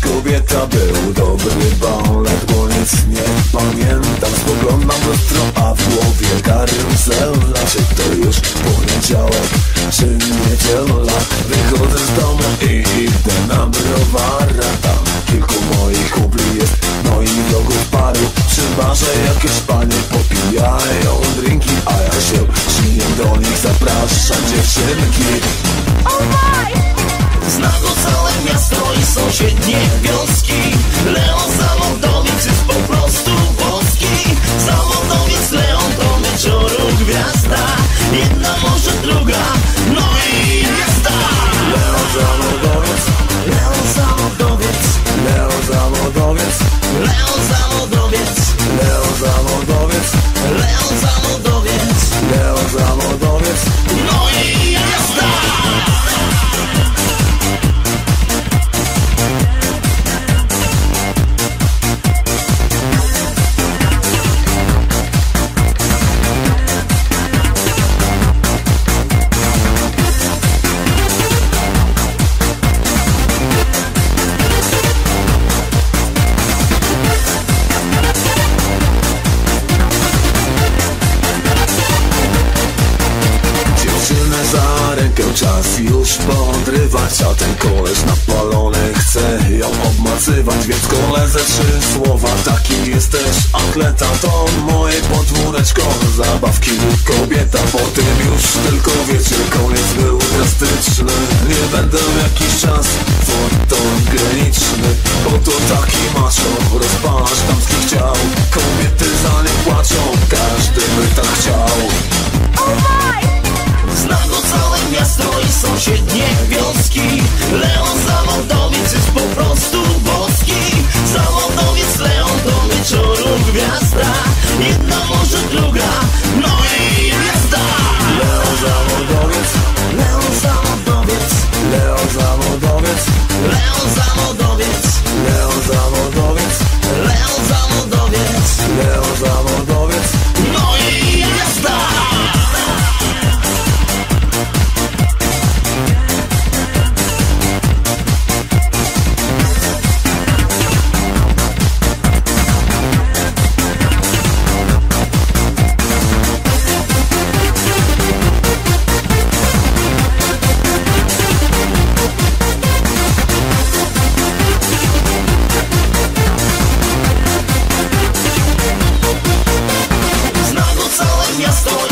kobieta Był dobry balet, bo nic nie pamiętam. Spoglądam lustro, a w głowie karuzela. Czy to już poniedziałek, czy niedziela? Wychodzę z domu i idę na browara. Tam kilku moich kumpli jest, no i wrogów paru. Przy jakieś panie popijają drinki A ja się śmieję do nich, zapraszam dziewczynki i sąsiednie czas już podrywać A ten koleś napalony chce ją obmacywać Więc koledze trzy słowa, taki jesteś atleta To moje podwóreczko, zabawki kobieta Po tym już tylko wiecie, koniec był drastyczny Nie będę jakiś czas звезда И на Dios con